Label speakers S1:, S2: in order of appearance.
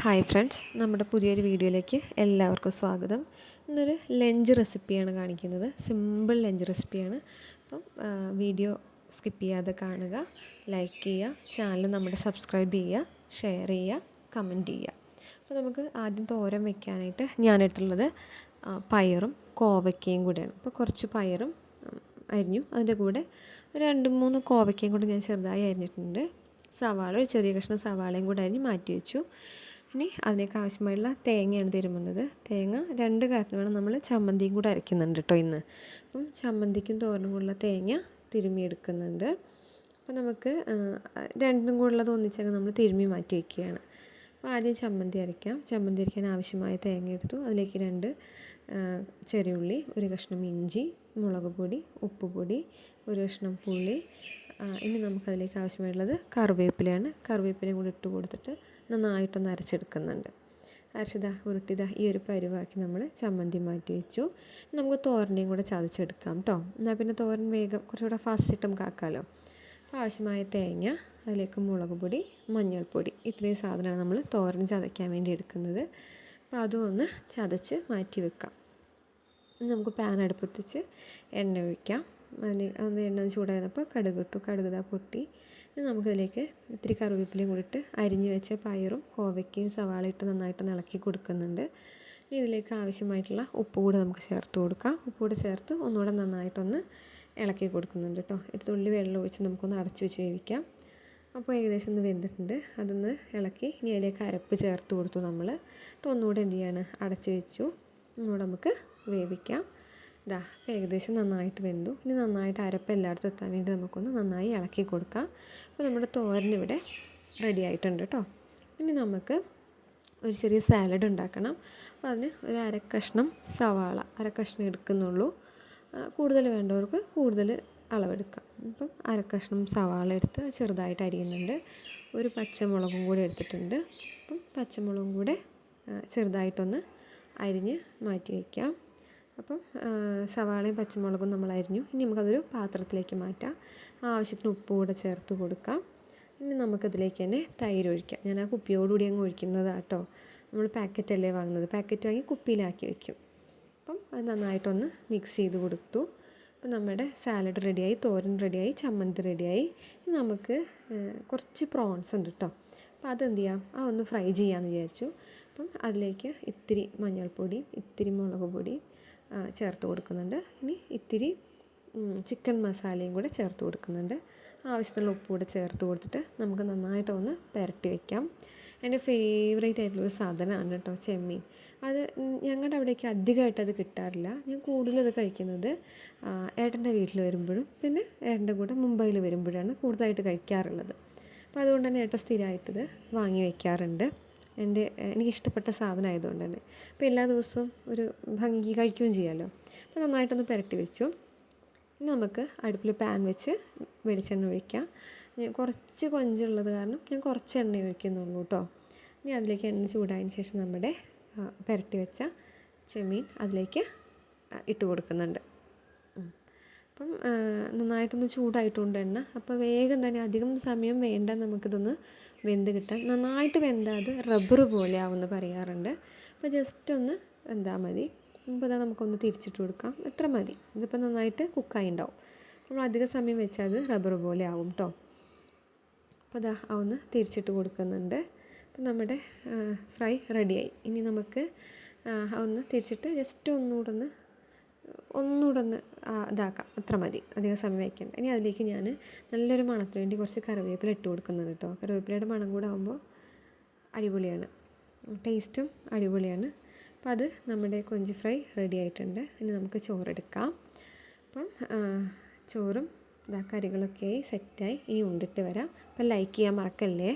S1: hi friends നമ്മുടെ പുതിയൊരു വീഡിയോയിലേക്ക് എല്ലാവർക്കും സ്വാഗതം ഇന്നൊരു ലഞ്ച് റെസിപ്പിയാണ് കാണിക്കുന്നത് സിമ്പിൾ ലഞ്ച് റെസിപ്പിയാണ് അപ്പം വീഡിയോ സ്കിപ്പ് ചെയ്യാതെ കാണുക ലൈക്ക് ചെയ്യുക ചാനൽ നമ്മുടെ സബ്സ്ക്രൈബ് ചെയ്യുക ഷെയർ ചെയ്യുക കമൻറ്റ് ചെയ്യുക അപ്പോൾ നമുക്ക് ആദ്യം തോരൻ വെക്കാനായിട്ട് ഞാനെടുത്തുള്ളത് പയറും കോവയ്ക്കയും കൂടെയാണ് അപ്പോൾ കുറച്ച് പയറും അരിഞ്ഞു അതിൻ്റെ കൂടെ രണ്ട് മൂന്ന് കോവയ്ക്കയും കൂടെ ഞാൻ ചെറുതായി അരിഞ്ഞിട്ടുണ്ട് സവാള ഒരു ചെറിയ കഷ്ണം സവാളയും കൂടെ അരിഞ്ഞ് മാറ്റി വെച്ചു ഇനി അതിനേക്ക് ആവശ്യമായിട്ടുള്ള തേങ്ങയാണ് തിരുമുന്നത് തേങ്ങ രണ്ട് വേണം നമ്മൾ ചമ്മന്തിയും കൂടെ അരയ്ക്കുന്നുണ്ട് കേട്ടോ ഇന്ന് അപ്പം ചമ്മന്തിക്കും തോരനും കൂടെ തേങ്ങ തിരുമിയെടുക്കുന്നുണ്ട് അപ്പോൾ നമുക്ക് രണ്ടും കൂടുള്ളത് ഒന്നിച്ചങ്ങ് നമ്മൾ തിരുമി മാറ്റി വയ്ക്കുകയാണ് അപ്പോൾ ആദ്യം ചമ്മന്തി അരയ്ക്കാം ചമ്മന്തി അരയ്ക്കാൻ ആവശ്യമായ തേങ്ങ എടുത്തു അതിലേക്ക് രണ്ട് ചെറിയുള്ളി ഒരു കഷ്ണം ഇഞ്ചി മുളക് പൊടി ഉപ്പ് പൊടി ഒരു കഷ്ണം പുളി ഇനി നമുക്കതിലേക്ക് ആവശ്യമായിട്ടുള്ളത് കറിവേപ്പിലയാണ് കറിവേപ്പിലയും കൂടി ഇട്ട് കൊടുത്തിട്ട് നന്നായിട്ടൊന്ന് അരച്ചെടുക്കുന്നുണ്ട് അരച്ചത ഉരുട്ടിതാ ഈ ഒരു പരുവാക്കി നമ്മൾ ചമ്മന്തി മാറ്റി വെച്ചു നമുക്ക് തോരനെയും കൂടെ ചതച്ചെടുക്കാം കേട്ടോ എന്നാൽ പിന്നെ തോരൻ വേഗം കുറച്ചുകൂടെ ഫാസ്റ്റ് ഇട്ടും കാക്കാമല്ലോ ആവശ്യമായ തേങ്ങ അതിലേക്ക് മുളക് പൊടി മഞ്ഞൾപ്പൊടി ഇത്രയും സാധനമാണ് നമ്മൾ തോരൻ ചതയ്ക്കാൻ വേണ്ടി എടുക്കുന്നത് അപ്പോൾ അതും ഒന്ന് ചതച്ച് മാറ്റി വെക്കാം നമുക്ക് പാൻ അടുപ്പത്തിച്ച് എണ്ണ ഒഴിക്കാം അതിന് ഒന്ന് എണ്ണ ചൂടായപ്പോൾ കടുക് ഇട്ടു പൊട്ടി ഇനി നമുക്കതിലേക്ക് ഇത്തിരി കറിവേപ്പിലയും കൂടി ഇട്ട് അരിഞ്ഞു വെച്ച പയറും കോവയ്ക്കയും സവാള ഇട്ട് നന്നായിട്ട് ഇളക്കി കൊടുക്കുന്നുണ്ട് ഇനി ഇതിലേക്ക് ആവശ്യമായിട്ടുള്ള ഉപ്പ് കൂടെ നമുക്ക് ചേർത്ത് കൊടുക്കാം ഉപ്പ് കൂടെ ചേർത്ത് ഒന്നുകൂടെ നന്നായിട്ടൊന്ന് ഇളക്കി കൊടുക്കുന്നുണ്ട് കേട്ടോ ഇത് തുള്ളി വെള്ളം ഒഴിച്ച് നമുക്കൊന്ന് അടച്ചു വെച്ച് വേവിക്കാം അപ്പോൾ ഏകദേശം ഒന്ന് വെന്തിട്ടുണ്ട് അതൊന്ന് ഇളക്കി ഇനി അതിലേക്ക് അരപ്പ് ചേർത്ത് കൊടുത്തു നമ്മൾ ഒന്നുകൂടെ എന്ത് ചെയ്യാണ് അടച്ച് വെച്ചു ഒന്നുകൂടെ നമുക്ക് വേവിക്കാം ഇതാ അപ്പോൾ ഏകദേശം നന്നായിട്ട് വെന്തു ഇനി നന്നായിട്ട് അരപ്പ് എല്ലായിടത്തും എത്താൻ വേണ്ടി നമുക്കൊന്ന് നന്നായി ഇളക്കി കൊടുക്കാം അപ്പോൾ നമ്മുടെ തോരൻ ഇവിടെ റെഡി ആയിട്ടുണ്ട് കേട്ടോ ഇനി നമുക്ക് ഒരു ചെറിയ സാലഡ് ഉണ്ടാക്കണം അപ്പോൾ അതിന് ഒരു അരക്കഷ്ണം സവാള അരക്കഷ്ണം എടുക്കുന്നുള്ളൂ കൂടുതൽ വേണ്ടവർക്ക് കൂടുതൽ അളവെടുക്കാം അപ്പം അരക്കഷ്ണം സവാള എടുത്ത് ചെറുതായിട്ട് അരിയുന്നുണ്ട് ഒരു പച്ചമുളകും കൂടി എടുത്തിട്ടുണ്ട് അപ്പം പച്ചമുളകും കൂടെ ചെറുതായിട്ടൊന്ന് അരിഞ്ഞ് മാറ്റി വയ്ക്കാം അപ്പം സവാളയും പച്ചമുളകും നമ്മൾ അരിഞ്ഞു ഇനി നമുക്കതൊരു പാത്രത്തിലേക്ക് മാറ്റാം ആവശ്യത്തിന് ഉപ്പ് കൂടെ ചേർത്ത് കൊടുക്കാം ഇനി നമുക്കതിലേക്ക് തന്നെ തൈര് ഒഴിക്കാം ഞാൻ ആ കുപ്പിയോടുകൂടി അങ്ങ് കേട്ടോ നമ്മൾ പാക്കറ്റല്ലേ വാങ്ങുന്നത് പാക്കറ്റ് വാങ്ങി കുപ്പിയിലാക്കി വെക്കും അപ്പം അത് നന്നായിട്ടൊന്ന് മിക്സ് ചെയ്ത് കൊടുത്തു അപ്പം നമ്മുടെ സാലഡ് റെഡിയായി തോരൻ റെഡിയായി ചമ്മന്തി റെഡിയായി നമുക്ക് കുറച്ച് പ്രോൺസ് ഉണ്ട് കേട്ടോ അപ്പം അതെന്ത് ചെയ്യാം ആ ഒന്ന് ഫ്രൈ ചെയ്യാമെന്ന് വിചാരിച്ചു അപ്പം അതിലേക്ക് ഇത്തിരി മഞ്ഞൾപ്പൊടി ഇത്തിരി മുളക് പൊടി ചേർത്ത് കൊടുക്കുന്നുണ്ട് ഇനി ഇത്തിരി ചിക്കൻ മസാലയും കൂടെ ചേർത്ത് കൊടുക്കുന്നുണ്ട് ആവശ്യത്തിനുള്ള ഉപ്പ് കൂടെ ചേർത്ത് കൊടുത്തിട്ട് നമുക്ക് നന്നായിട്ട് ഒന്ന് പുരട്ടി വയ്ക്കാം എൻ്റെ ഫേവറേറ്റ് ആയിട്ടുള്ളൊരു സാധനമാണ് കേട്ടോ ചെമ്മീൻ അത് ഞങ്ങളുടെ അവിടേക്ക് അധികമായിട്ട് അത് കിട്ടാറില്ല ഞാൻ കൂടുതലത് കഴിക്കുന്നത് ഏട്ടൻ്റെ വീട്ടിൽ വരുമ്പോഴും പിന്നെ ഏട്ടൻ്റെ കൂടെ മുംബൈയിൽ വരുമ്പോഴാണ് കൂടുതലായിട്ട് കഴിക്കാറുള്ളത് അപ്പോൾ അതുകൊണ്ട് തന്നെ ഏട്ടൻ സ്ഥിരമായിട്ടത് വാങ്ങി വയ്ക്കാറുണ്ട് എൻ്റെ എനിക്കിഷ്ടപ്പെട്ട സാധനം ആയതുകൊണ്ട് തന്നെ അപ്പോൾ എല്ലാ ദിവസവും ഒരു ഭംഗിക്ക് കഴിക്കുകയും ചെയ്യാമല്ലോ അപ്പോൾ നന്നായിട്ടൊന്ന് പുരട്ടി വെച്ചു ഇനി നമുക്ക് അടുപ്പിൽ പാൻ വെച്ച് വെളിച്ചെണ്ണ ഒഴിക്കാം ഞാൻ കുറച്ച് കൊഞ്ചുള്ളത് കാരണം ഞാൻ കുറച്ച് എണ്ണ ഒഴിക്കുന്നുള്ളൂ കേട്ടോ ഇനി അതിലേക്ക് എണ്ണ ചൂടായതിന് ശേഷം നമ്മുടെ പുരട്ടി വെച്ച ചെമ്മീൻ അതിലേക്ക് ഇട്ട് കൊടുക്കുന്നുണ്ട് അപ്പം നന്നായിട്ടൊന്ന് ചൂടായിട്ടുണ്ട് എണ്ണ അപ്പോൾ വേഗം തന്നെ അധികം സമയം വേണ്ട നമുക്കിതൊന്ന് വെന്ത് കിട്ടാൻ നന്നായിട്ട് വെന്താതെ റബ്ബർ പോലെ ആവുമെന്ന് പറയാറുണ്ട് അപ്പോൾ ജസ്റ്റ് ഒന്ന് എന്താ മതി അപ്പോൾ ഇതാ നമുക്കൊന്ന് തിരിച്ചിട്ട് കൊടുക്കാം എത്ര മതി ഇതിപ്പോൾ നന്നായിട്ട് കുക്കായി ഉണ്ടാവും നമ്മൾ അധിക സമയം വെച്ചാൽ അത് റബ്ബർ പോലെ ആവും കേട്ടോ അപ്പോൾ ഇതാ ഒന്ന് തിരിച്ചിട്ട് കൊടുക്കുന്നുണ്ട് അപ്പം നമ്മുടെ ഫ്രൈ റെഡിയായി ഇനി നമുക്ക് ഒന്ന് തിരിച്ചിട്ട് ജസ്റ്റ് ഒന്നുകൂടെ ഒന്ന് ഒന്നുകൂടെ ഒന്ന് ഇതാക്കാം അത്ര മതി അധികം സമയം വയ്ക്കേണ്ട ഇനി അതിലേക്ക് ഞാൻ നല്ലൊരു മണത്തിന് വേണ്ടി കുറച്ച് കറിവേപ്പില ഇട്ട് കൊടുക്കുന്നത് കേട്ടോ കറിവേപ്പിലയുടെ മണം കൂടെ ആകുമ്പോൾ അടിപൊളിയാണ് ടേസ്റ്റും അടിപൊളിയാണ് അപ്പോൾ അത് നമ്മുടെ കൊഞ്ച് ഫ്രൈ റെഡി ആയിട്ടുണ്ട് ഇനി നമുക്ക് ചോറെടുക്കാം അപ്പം ചോറും ഇതാ കറികളൊക്കെ ആയി സെറ്റായി ഇനി ഉണ്ടിട്ട് വരാം അപ്പം ലൈക്ക് ചെയ്യാൻ മറക്കല്ലേ